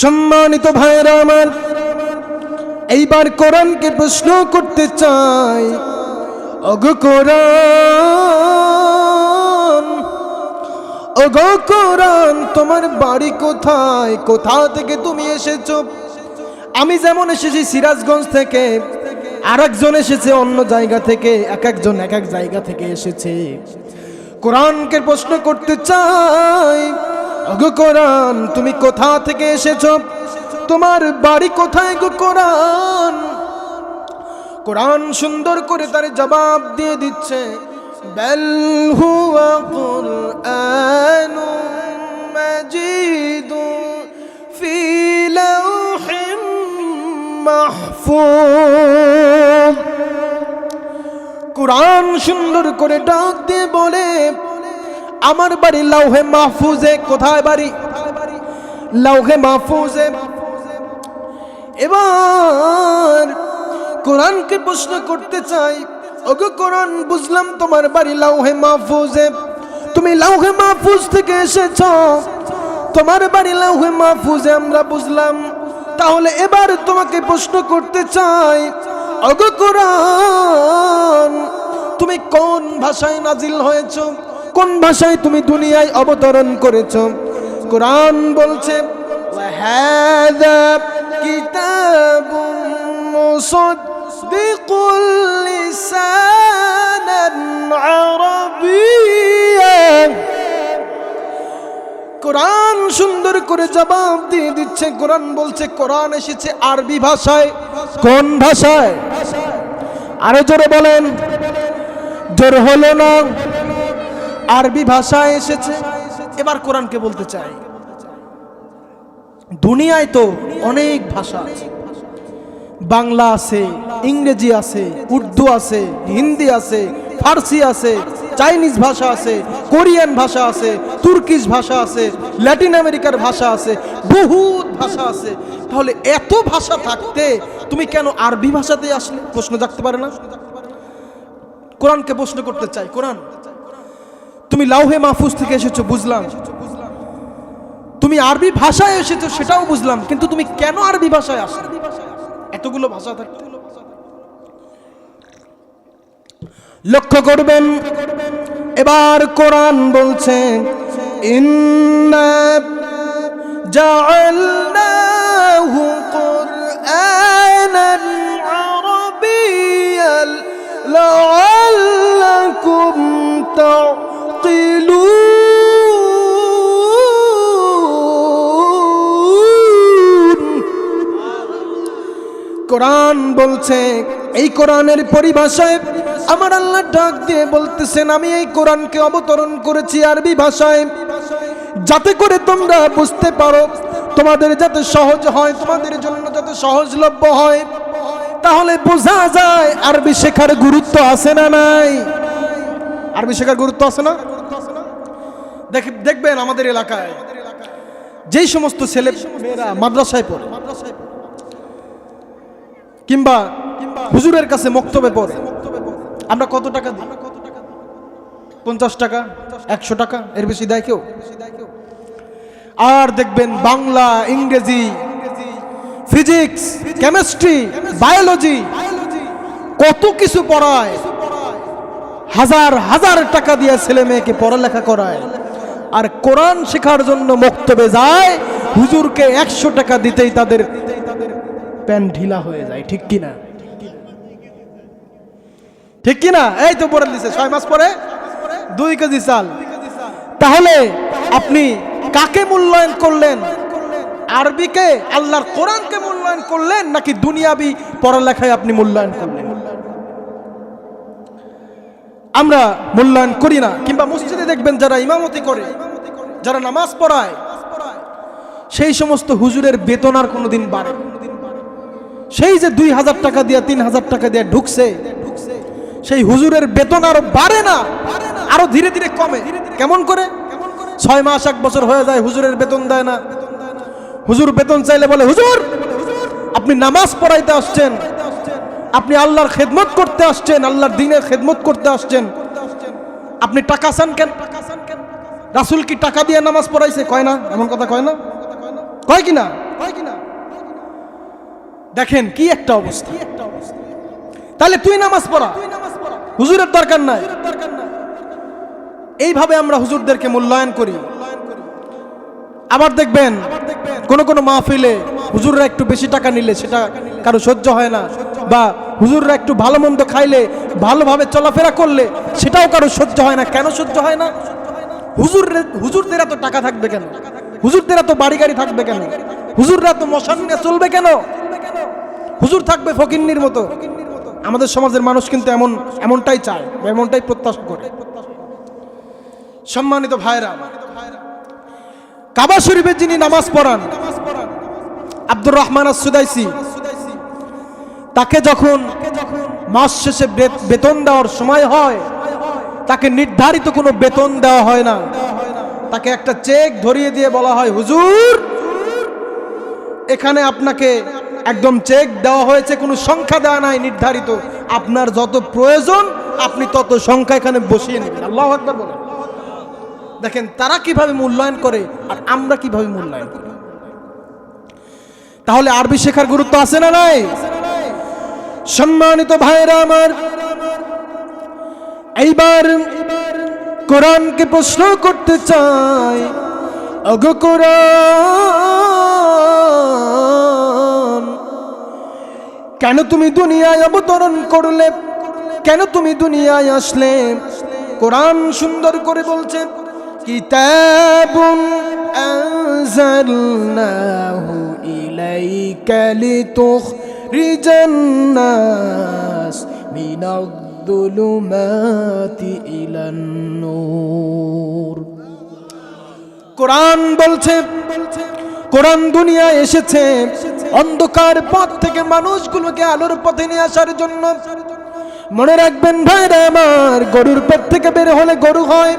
সম্মানিত ভাইরা আমার, এইবার কোরআনকে প্রশ্ন করতে চাই। অগ কোরআন অগ কোরআন, তোমার বাড়ি কোথায়? কোথা থেকে তুমি এসেছ? আমি যেমন এসেছি সিরাজগঞ্জ থেকে আর একজন এসেছে অন্য জায়গা থেকে এক একজন এক এক জায়গা থেকে এসেছে। কোরআনকে প্রশ্ন করতে চাই গো কোরআন, তুমি কোথা থেকে এসেছ? তোমার বাড়ি কোথায় গো কোরআন? কোরআন সুন্দর করে তার জবাব দিয়ে দিচ্ছে, বেল হুয়া কুরআন মাজিদ ফি লাউহিম মাহফুজ। কোরআন সুন্দর করে ডাক দিয়ে বলে আমার বাড়ি লাউহে মাহফুজে, কোথায় বাড়ি? লাউহে মাহফুজে। এবার কোরআনকে প্রশ্ন করতে চাই, ওগো কোরআন, বুঝলাম তোমার বাড়ি লাউহে মাহফুজে। তুমি লাউহে মাহফুজ থেকে এসেছ। তোমার বাড়ি লাউহে মাহফুজে আমরা বুঝলাম। তাহলে এবার তোমাকে প্রশ্ন করতে চাই, ওগো কোরআন, তুমি কোন ভাষায় নাজিল হয়েছ? কোন ভাষায় তুমি দুনিয়ায় অবতরণ করেছ? কোরআন বলছে কোরআন সুন্দর করে জবাব দিয়ে দিচ্ছে, কোরআন বলছে, কোরআন এসেছে আরবি ভাষায়। কোন ভাষায়? আরও জোরে বলেন। জোর হলো না। আরবি ভাষায় এসেছে। এবার কোরআনকে বলতে চাই। দুনিয়ায় তো অনেক ভাষা আছে। বাংলা আছে, ইংরেজি আছে, উর্দু আছে, হিন্দি আছে, ফার্সি আছে, চাইনিজ ভাষা আছে, কোরিয়ান ভাষা আছে, তুর্কিশ ভাষা আছে, ল্যাটিন আমেরিকার ভাষা আছে, বহুত ভাষা আছে। তাহলে এত ভাষা থাকতে তুমি কেন আরবি ভাষাতে আসলে? প্রশ্ন থাকতে পারে না। কোরআনকে প্রশ্ন করতে চাই। কোরআন তুমি লাউহে মাহফুজ থেকে এসেছ, বুঝলাম। তুমি আরবি ভাষায় এসেছ, সেটাও বুঝলাম, কিন্তু তুমি কেন আরবি ভাষায় আসলে এতগুলো ভাষা থাকতে লক্ষ্য করবেন, এবার কোরআন বলছে, ইন্না তাকিলুন কোরআন বলছে, এই কোরআনের পরিভাষায় আমার আল্লাহ ডাক দিয়ে বলতেছেন, আমি এই কোরআনকে অবতরণ করেছি আরবি ভাষায়। যাতে করে তোমরা বুঝতে পারো, তোমাদের যাতে সহজ হয়, তোমাদের জন্য যাতে সহজলভ্য হয়, তাহলে বোঝা যায় আরবি শেখার গুরুত্ব আছে না নাই। আরবি শেখার গুরুত্ব আছে না? দেখ দেখবেন আমাদের এলাকায় যেই সমস্ত ছেলে মেয়েরা মাদ্রাসায় পড়ে কিংবা হুজুরের কাছে মক্তবে পড়ে আমরা কত টাকা দিই? পঞ্চাশ টাকা, একশো টাকা, এর বেশি দেয় কেউ? আর দেখবেন বাংলা, ইংরেজি, ফিজিক্স, কেমিস্ট্রি, বায়োলজি কত কিছু পড়ায়। হাজার হাজার টাকা দিয়ে ছেলে মেয়েকে পড়ালেখা করায়। আর কোরআন শেখার জন্য মক্তবে যায়, হুজুরকে একশো টাকা দিতেই তাদের প্যান ঢিলা হয়ে যায়, ঠিক কিনা? ঠিক কিনা? এই তো পড়ে দিছে, ছয় মাস পরে দুই কেজি চাল। তাহলে আপনি কাকে মূল্যায়ন করলেন? আরবিকে, আল্লাহর কোরআনকে মূল্যায়ন করলেন নাকি দুনিয়াবি পড়ালেখায় আপনি মূল্যায়ন করলেন? আমরা মূল্যায়ন করি না, কিংবা মসজিদে দেখবেন যারা ইমামতি করে, যারা নামাজ পড়ায়, সেই সমস্ত হুজুরের বেতন আর কোনোদিন বাড়ে। সেই যে দুই হাজার টাকা দিয়ে, তিন হাজার টাকা দিয়ে ঢুকছে, সেই হুজুরের বেতন আরও বাড়ে না, আরও ধীরে ধীরে কমে। কেমন করে? ছয় মাস, এক বছর হয়ে যায়, হুজুরের বেতন দেয় না। হুজুর বেতন চাইলে বলে, হুজুর, আপনি নামাজ পড়াইতে আসছেন, আপনি আল্লাহর খেদমত করতে আসছেন, আল্লাহর দিনের খেদমত করতে আসছেন। আপনি টাকা চান কেন? রাসুল কি টাকা দিয়ে নামাজ পড়াইছে? কয় না? এমন কথা কয় না? কয় কি না? দেখেন কি একটা অবস্থা। তাহলে তুই নামাজ পড়া। হুজুরের দরকার নাই। এইভাবে আমরা হুজুরদেরকে মূল্যায়ন করি। আবার দেখবেন, কোন কোন মাহফিলে হুজুররা একটু বেশি টাকা নিলে সেটা কারও সহ্য হয় না। বা হুজুররা একটু ভালো মন্দ খাইলে, ভালোভাবে চলাফেরা করলে সেটাও কারও সহ্য হয় না। কেন সহ্য হয় না? হুজুর হুজুরদের এত টাকা থাকবে কেন? হুজুরদের এত বাড়ি গাড়ি থাকবে কেন? হুজুররা তো মশান নিয়ে চলবে কেন? হুজুর থাকবে ফকিন্নির মতো। আমাদের সমাজের মানুষ কিন্তু এমন, এমনটাই চায় এমনটাই প্রত্যাশা করে। সম্মানিত ভাইরা কাবা শরীফে যিনি নামাজ পড়ান, আব্দুর রহমান সুদাইসি তাকে যখন মাস শেষে বেতন দেওয়ার সময় হয়, তাকে নির্ধারিত কোনো বেতন দেওয়া হয় না। তাকে একটা চেক ধরিয়ে দিয়ে বলা হয়, হুজুর, এখানে আপনাকে একদম চেক দেওয়া হয়েছে, কোনো সংখ্যা দেওয়া নাই নির্ধারিত। আপনার যত প্রয়োজন, আপনি তত সংখ্যা এখানে বসিয়ে নেবেন। আল্লাহ আকবার বলেন। দেখেন, তারা কীভাবে মূল্যায়ন করে আর আমরা কীভাবে মূল্যায়ন করি। তাহলে আরবি শেখার গুরুত্ব আছে না নাই? সম্মানিত ভাইরা আমার, এইবার কোরআনকে প্রশ্ন করতে চাই। অগ কোরআন! কেন তুমি দুনিয়ায় অবতরণ করলে? কেন তুমি দুনিয়ায় আসলে? কোরআন সুন্দর করে বলছে, কিতাবুন আনজালনাহু ইলাইকা লিতুখরিজান নাস মিনাদ-দুলুমাতি ইলান নূর। কোরআন বলছে, কোরআন দুনিয়ায় এসেছে অন্ধকার পথ থেকে মানুষগুলোকে আলোর পথে নিয়ে আসার জন্য। মনে রাখবেন, ভাইরা আমার, গরুর পেট থেকে বের হলে গরু হয়,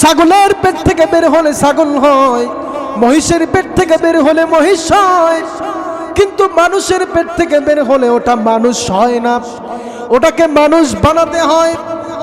ছাগলের পেট থেকে বের হলে ছাগল হয়, মহিষের পেট থেকে বের হলে মহিষ হয়, কিন্তু মানুষের পেট থেকে বের হলে ওটা মানুষ হয় না। ওটাকে মানুষ বানাতে হয়,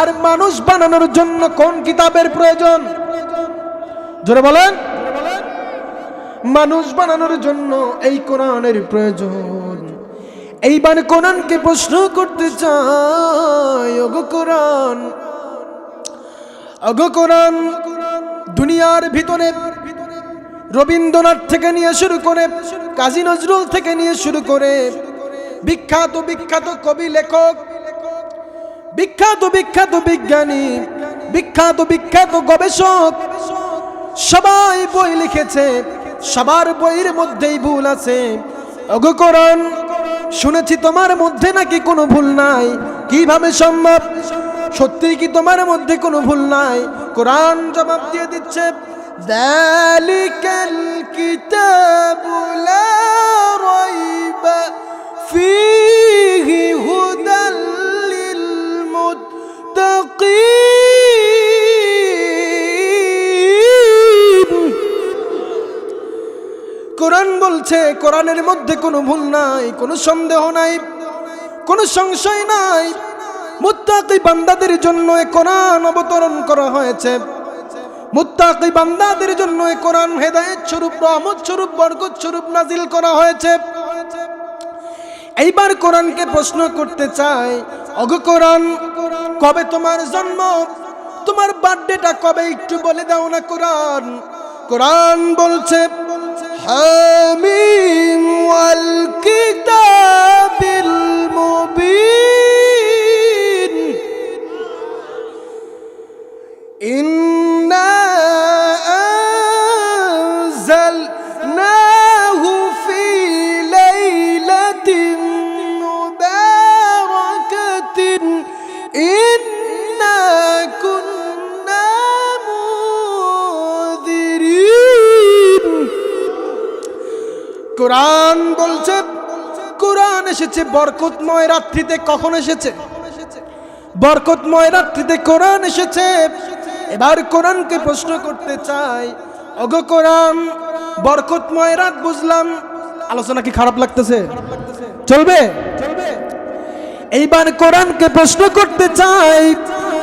আর মানুষ বানানোর জন্য কোন কিতাবের প্রয়োজন? জোরে বলেন। মানুষ বানানোর জন্য এই কোরআনের প্রয়োজন। এইবার কোরআনকে প্রশ্ন করতে চাই কোরআন, ওগো কোরআন, দুনিয়ার ভিতরে রবীন্দ্রনাথ থেকে নিয়ে শুরু করে কাজী নজরুল থেকে নিয়ে শুরু করে বিখ্যাত বিখ্যাত কবি, লেখক, বিখ্যাত বিখ্যাত বিজ্ঞানী, বিখ্যাত বিখ্যাত গবেষক, সবাই বই লিখেছে। সবার বইয়ের মধ্যেই ভুল আছে। ওগো কোরআন শুনেছি তোমার মধ্যে নাকি কোনো ভুল নাই? কীভাবে সম্ভব? সত্যি কি তোমার মধ্যে কোনো ভুল নাই? কোরআন জবাব দিয়ে দিচ্ছে, দালিকাল কিতাবু লা কোরআন বলছে, কোরআনের মধ্যে কোনো ভুল নাই, কোনো সন্দেহ নাই, কোনো সংশয় নাই। মুত্তাকি বান্দাদের জন্য কোরআন অবতরণ করা হয়েছে। মুত্তাকি বান্দাদের জন্য কোরআন হেদায়েত স্বরূপ, রহমত স্বরূপ, বরকত স্বরূপ নাজিল করা হয়েছে। এইবার কোরআনকে প্রশ্ন করতে চাই, অগ কোরআন, কবে তোমার জন্ম? তোমার বার্থডেটা কবে? একটু বলে দাও না কোরআন। কোরআন বলছে হামিম এসেছে বরকতময় রাত্রিতে? কখন এসেছে? বরকতময় রাত্রিতে কোরআন এসেছে। এবার কোরআনকে প্রশ্ন করতে চাই। অগ কোরআন, বরকতময় রাত বুঝলাম। আলোচনা কি খারাপ লাগতেছে? চলবে? এইবার কোরআনকে প্রশ্ন করতে চাই।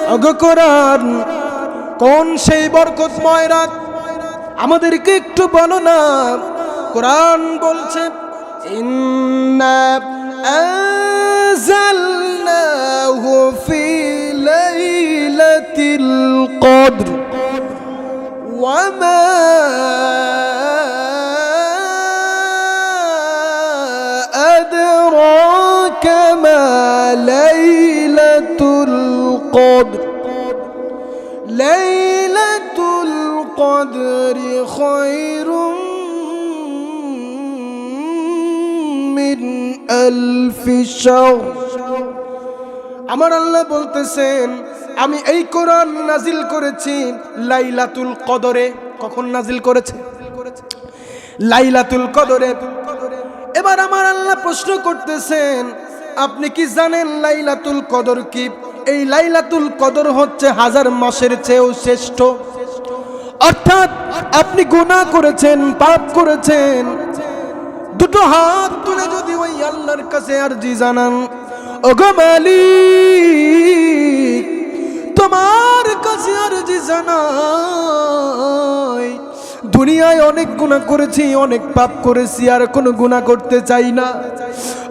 অগ কোরআন, কোন সেই বরকতময় রাত? আমাদেরকে একটু বলো না। কোরআন বলছে, ইন্না أنزلناه في ليلة القدر. وما ألف شهر আমার আল্লাহ বলতেছেন আমি এই কোরআন নাজিল করেছি লাইলাতুল কদরে কখন নাজিল করেছে লাইলাতুল কদরে এবার আমার আল্লাহ প্রশ্ন করতেছেন আপনি কি জানেন লাইলাতুল কদর কি এই লাইলাতুল কদর হচ্ছে হাজার মাসের চেয়েও শ্রেষ্ঠ অর্থাৎ আপনি গুনাহ করেছেন পাপ করেছেন দুটো হাত তুলে যদি ওই আল্লাহর কাছে আরজি জানান, ওগো মালিক, তোমার কাছে আরজি জানাই দুনিয়ায় অনেক গুনাহ করেছি, অনেক পাপ করেছি, আর কোনো গুনাহ করতে চাই না।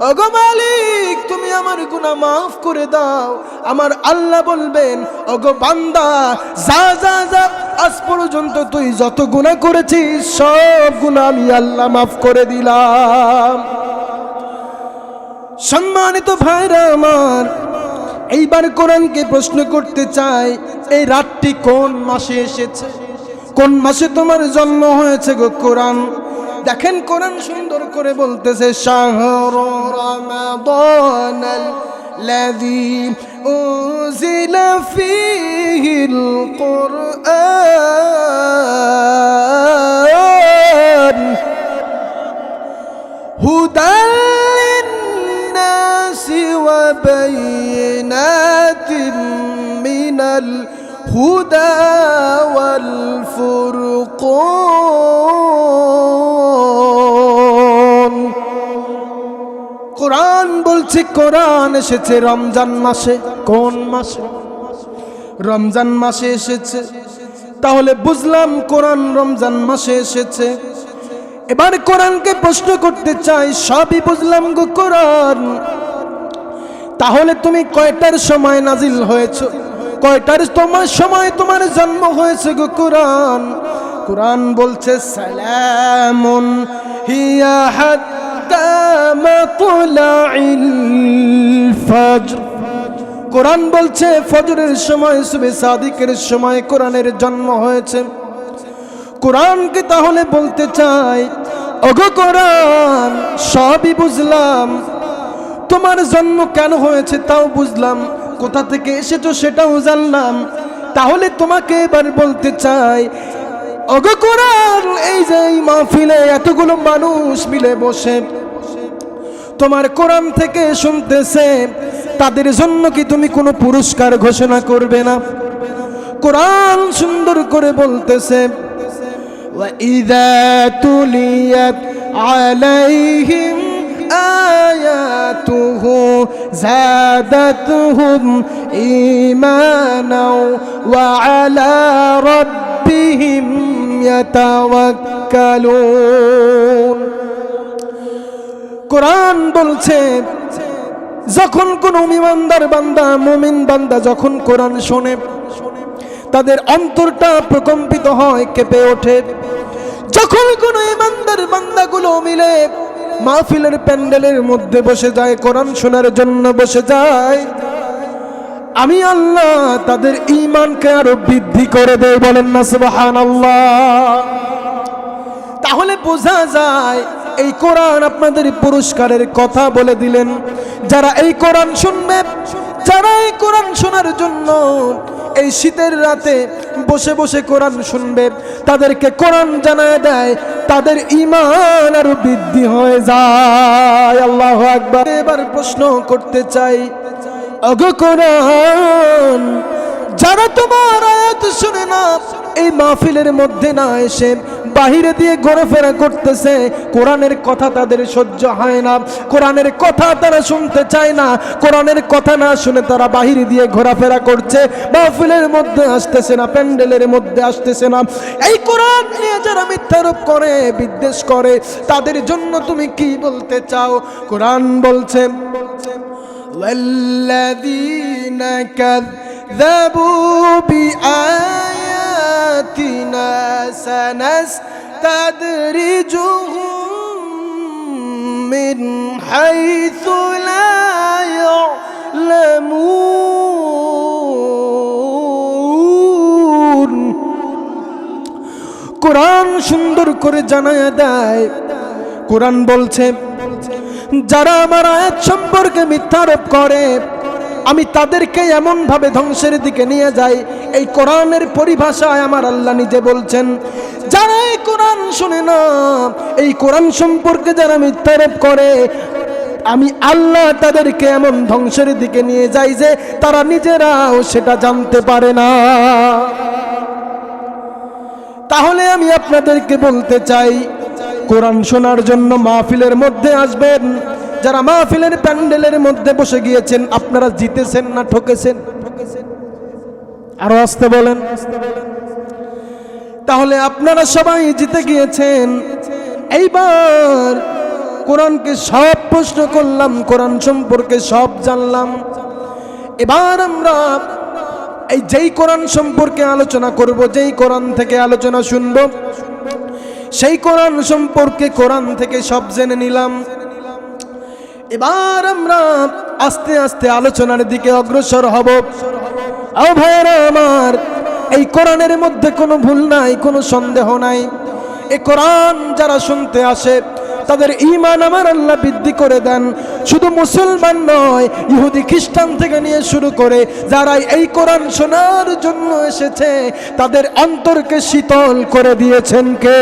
ওগো মালিক, তুমি আমার গুনাহ মাফ করে দাও। আমার আল্লাহ বলবেন, ওগো বান্দা, যা যা যা, আজ পর্যন্ত তুই যত গুনাহ করেছিস, সব গুনাহ আমি আল্লাহ মাফ করে দিলাম। সম্মানিত ভাইরা আমার, এইবার কোরআনকে প্রশ্ন করতে চাই, এই রাতটি কোন মাসে এসেছে? কোন মাসে তোমার জন্ম হয়েছে গো কোরআন দেখেন কোরআন সুন্দর করে বলতেছে শাহর রমাদান الذي أنزل فيه القرآن هدى للناس وبينات من الهدى والفرقان কোরআন বলছে কোরআন এসেছে রমজান মাসে কোন মাসে রমজান মাসে এসেছে তাহলে বুঝলাম কোরআন রমজান মাসে এসেছে এবার কোরআনকে প্রশ্ন করতে চাই সবই বুঝলাম গো কোরআন তাহলে তুমি কয়টার সময় নাজিল হয়েছ কয়টার তোমার সময় তোমার জন্ম হয়েছে গো কোরআন? কোরআন বলছে, সালামুন হিয়া হাত্তা মাতলাইল ফজর। কোরআন বলছে, ফজরের সময় সুবে সাদিকের সময় কোরআনের জন্ম হয়েছে। কোরআনকে তাহলে বলতে চাই অগো কোরআন, সবই বুঝলাম। তোমার জন্ম কেন হয়েছে তাও বুঝলাম। কোথা থেকে এসেছো সেটাও জানলাম তাহলে তোমাকে এবার বলতে চাই ওগো কোরআন এই যে এই মাহফিলে এতগুলো মানুষ মিলে বসে তোমার কোরআন থেকে শুনতেছে তাদের জন্য কি তুমি কোনো পুরস্কার ঘোষণা করবে না কোরআন সুন্দর করে বলতেছে وإذا تليت عليهم آياته زادتهم إيمانا وعلى ربهم يتوكلون কোরআন বলছে যখন কোন ইমানদার বান্দা মুমিন বান্দা যখন কোরআন শোনে তাদের অন্তরটা প্রকম্পিত হয় কেঁপে ওঠে যখন কোন ইমানদার বান্দাগুলো মিলে মাহফিলের প্যান্ডেলের মধ্যে বসে যায়, কোরআন শোনার জন্য বসে যায়। আমি আল্লাহ তাদের ঈমানকে আরও বৃদ্ধি করে দেয় বলেন না, সুবহানাল্লাহ। তাহলে বোঝা যায়, এই কোরআন আপনাদের পুরস্কারের কথা বলে দিলেন। যারা এই কোরআন শুনবে, যারা এই কোরআন শোনার জন্য এই শীতের রাতে বসে বসে কোরআন শুনবে, তাদেরকে কোরআন জানায় দেয়, তাদের ইমান আর বৃদ্ধি হয়ে যায়। আল্লাহ একবার এবার প্রশ্ন করতে চাই যারা তোমার আয়াত শুনে না, এই মাহফিলের মধ্যে না এসে বাহিরে দিয়ে ঘোরাফেরা করতেছে কোরআনের কথা তাদের সহ্য হয় না কোরআনের কথা তারা শুনতে চায় না কোরআনের কথা না শুনে তারা বাহিরে দিয়ে ঘোরাফেরা করছে মাহফিলের মধ্যে আসতেছে না প্যান্ডেলের মধ্যে আসতেছে না এই কোরআন নিয়ে যারা মিথ্যারোপ করে বিদ্বেষ করে তাদের জন্য তুমি কি বলতে চাও কোরআন বলছে والذين كذبوا بآياتنا سنستدرجهم من حيث لا يعلمون কোরআন সুন্দর করে জানায় দেয় কোরআন বলছে যারা আমার আয়াত সম্পর্কে মিথ্যারোপ করে আমি তাদেরকে এমন ভাবে ধ্বংসের দিকে নিয়ে যাই এই কোরআনের পরিভাষায় আমার আল্লাহ নিজে বলছেন, যারা এই কোরআন শুনে না, এই কোরআন সম্পর্কে যারা মিথ্যারোপ করে, আমি আল্লাহ তাদেরকে এমন ধ্বংসের দিকে নিয়ে যাই যে তারা নিজেরাও সেটা জানতে পারে না। তাহলে আমি আপনাদেরকে বলতে চাই, কোরআন শোনার জন্য মাহফিলের মধ্যে আসবেন। যারা মাহফিলের প্যান্ডেলের মধ্যে বসে গিয়েছেন, আপনারা জিতেছেন না ঠকেছেন? আরও আসতে বলেন। তাহলে আপনারা সবাই জিতে গিয়েছেন। এইবার কোরআনকে সব প্রশ্ন করলাম, কোরআন সম্পর্কে সব জানলাম। এবার আমরা এই যেই কোরআন সম্পর্কে আলোচনা করব, যেই কোরআন থেকে আলোচনা শুনব, সেই কোরআন সম্পর্কে কোরআন থেকে সব জেনে নিলাম। এবার আমরা আস্তে আস্তে আলোচনার দিকে অগ্রসর হব। ও ভাইয়েরা আমার, এই কোরআনের মধ্যে কোনো ভুল নাই, কোনো সন্দেহ নাই। এ কোরআন যারা শুনতে আসে, তাদের ইমান আমার আল্লাহ বৃদ্ধি করে দেন। শুধু মুসলমান নয়, ইহুদি, খ্রিস্টান থেকে নিয়ে শুরু করে যারা এই কোরআন শোনার জন্য এসেছে, তাদের অন্তরকে শীতল করে দিয়েছেন কে?